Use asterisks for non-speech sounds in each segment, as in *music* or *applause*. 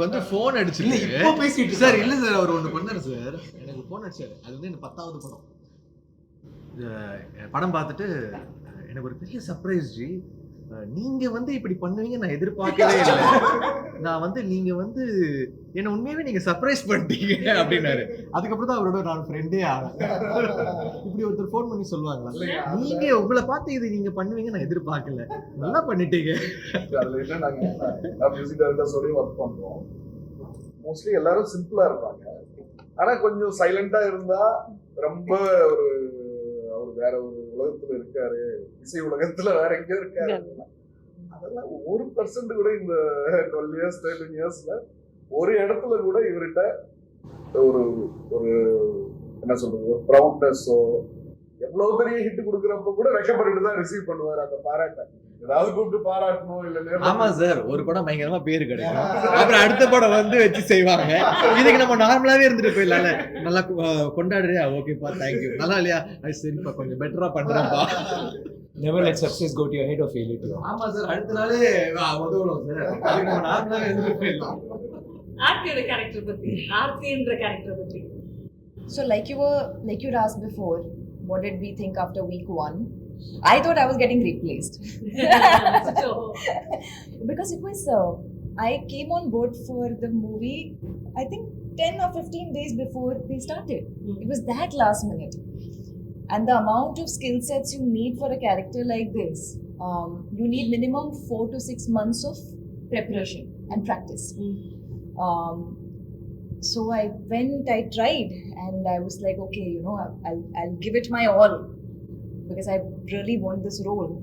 எனக்கு வந்து ஃபோன் இல்ல அடிச்சிருக்கு இப்போ பேசிட்டு சார். இல்ல சார் அவர் ஒன்று பண்ணாரு சார். எனக்கு ஃபோன் அடிச்சாரு. அது வந்து எனக்கு பத்தாவது படம். படம் பார்த்துட்டு எனக்கு ஒரு பெரிய சர்ப்ரைஸ் ஜி. நீங்க வந்து இப்படி பண்ணுவீங்க நான் எதிர்பார்க்கவே இல்லை. *laughs* நான் வந்து நீங்க வந்து என்ன உண்மையாவே நீங்க சர்ப்ரைஸ் பண்ணிட்டீங்க *laughs* அப்படின்னாரு. அதுக்கப்புறம் தான் அவரோட நான் ஃப்ரெண்டே ஆனேன். *laughs* இப்படி ஒருத்தர் ஃபோன் பண்ணி சொல்லுவாங்களா? நீங்க உங்களை பார்த்து இது நீங்க பண்ணுவீங்க நான் எதிர்பார்க்கல. நல்லா பண்ணிட்டீங்க. அதுல என்ன நாங்க மியூசிக் டைரக்டர்ஸோடய ஒர்க் பண்றோம். மோஸ்ட்லி எல்லாரும் சிம்பிளா இருப்பாங்க. ஆனா கொஞ்சம் சைலண்டா இருந்தா ரொம்ப ஒரு வேற ஒரு உலகத்துல இருக்காரு. இசை உலகத்துல வேற எங்க இருக்காரு. அதெல்லாம் ஒரு பர்சன்ட் கூட இந்த டுவெல் இயர்ஸ் தேர்ட்டின் இயர்ஸ்ல ஒரு இடத்துல கூட இவர்கிட்ட ஒரு ஒரு என்ன சொல்றது ஒரு ப்ரௌட்னஸோ எவ்வளவு பெரிய ஹிட் கொடுக்குறப்ப கூட வெக்கப்பட்டு தான் ரிசீவ் பண்ணுவார் அந்த பாராட்டை. ஏதாவது கூப்பிட்டு பாராட்டணும் இல்ல ஆமா சார் ஒரு படம் பயங்கரமா பேரு கிடைக்கும். அப்புறம் அடுத்த படம் வந்து வச்சு செய்வாங்க. இதுக்கு நம்ம நார்மலாவே இருந்துட்டு போயிடலாம்ல. நல்லா கொ- கொண்டாடுறியா? ஓகேப்பா தேங்க்யூ நல்லா இல்லையா? சரிப்பா கொஞ்சம் பெட்டரா பண்றேன்ப்பா go to your head or failure. to your heart. ஆமா சார் அடுத்த நாளே ஆ, உதவணும் சார். அதுக்கு நம்ம நார்மலாவே இருந்துட்டு போயிடலாம். ஆர்த்தியோட கேரக்டர் பத்தி ஆர்த்தின்ற கேரக்டர் பத்தி. So, like you were, like you'd asked before, what did we think after week one? I thought I was getting replaced *laughs* because it was. Uh, I came on board for the movie. I think ten or fifteen days before they started. It was that last minute, and the amount of skill sets you need for a character like this, um, you need minimum four to six months of preparation and practice. Um, so I went, I tried, and I was like, okay, you know, I'll, I'll give it my all because I really want this role.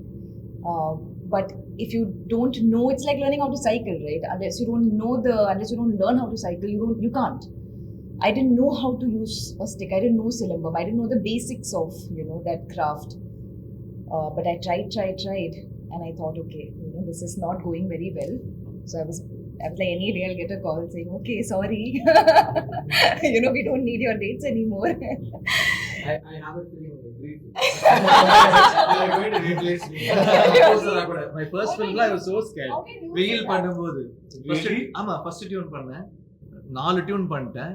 Uh, but if you don't know, it's like learning how to cycle, right? Unless you don't know the, unless you don't learn how to cycle, you don't, you can't. I didn't know how to use a stick. I didn't know Silimbum. I didn't know the basics of, you know, that craft. Uh, but I tried, tried, tried, and I thought, okay, you know, this is not going very well. So I was, I was like, any day I'll get a call saying, okay, sorry, *laughs* you know, we don't need your dates anymore. *laughs* I, I have a feeling my going to replace me. My first வெயில் பண்ணும்போது ஆமா first tune பண்ணேன் நாலு tune பண்ணிட்டேன்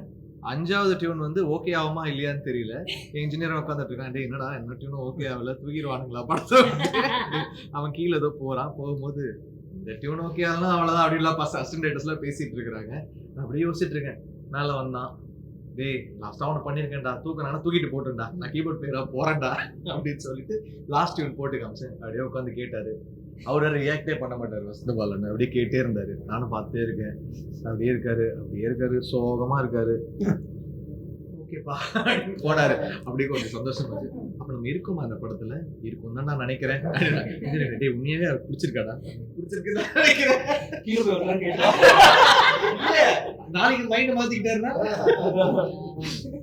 அஞ்சாவது tune வந்து okay ஆகுமா இல்லையான்னு தெரியல இன்ஜினியர் உட்காந்துட்டு இருக்கான் என்னடா என்ன டியூனும் ஓகே ஆகல தூக்கிடுவானுங்களா படத்தை அவன் கீழே ஏதோ போறான் போகும்போது இந்த டியூன் ஓகே ஆகலாம் அவ்வளோதான் அப்படிலாம் பசங்க அசிஸ்டன்ட் ரைட்டர்ஸ்லாம் பேசிட்டு இருக்கிறாங்க நான் அப்படியே யோசிச்சுட்டு இருக்கேன் மேலே வந்தான் டேய் லாஸ்டா ஒன்று பண்ணியிருக்கேன்டா தூக்கினா தூக்கிட்டு போட்டுண்டா நான் கீபோர்ட் பிளேயரா போறேன்டா அப்படின்னு சொல்லிட்டு லாஸ்ட் இவன் போட்டு காமிச்சேன். அப்படியே உட்காந்து கேட்டாரு. அவர் ரியாக்டே பண்ண மாட்டார் வசந்த பாலன் அப்படியே கேட்டே இருந்தாரு. நானும் பார்த்துட்டே இருக்கேன். அப்படியே இருக்காரு அப்படியே இருக்காரு சோகமா இருக்காரு. ஓகேப்பா போனாரு. அப்படியே கொஞ்சம் சந்தோஷம் இருக்கு அப்ப நம்ம இருக்கோமா அந்த படத்துல? இருக்கும் தான் நான் நினைக்கிறேன். டேய் உண்மையாவே அவருக்கு பிடிச்சிருக்காடா? பிடிச்சிருக்குதான் நினைக்கிறேன். நாளைக்கு மைண்ட் மாத்திக்கிட்டாருன்னா *laughs*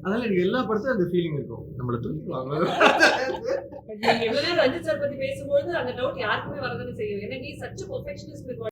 அதனால எனக்கு எல்லா படத்துலயும் அந்த ஃபீலிங் இருக்கும். நம்மள தூக்கிடுவாங்க நீங்க இவ்வளவு ரஞ்சித் சார் பத்தி பேசும்போது அந்த டவுட் யாருக்குமே வரதானே செய்யும். ஏன்னா நீ சச் பெர்ஃபெக்ஷனிஸ்ட்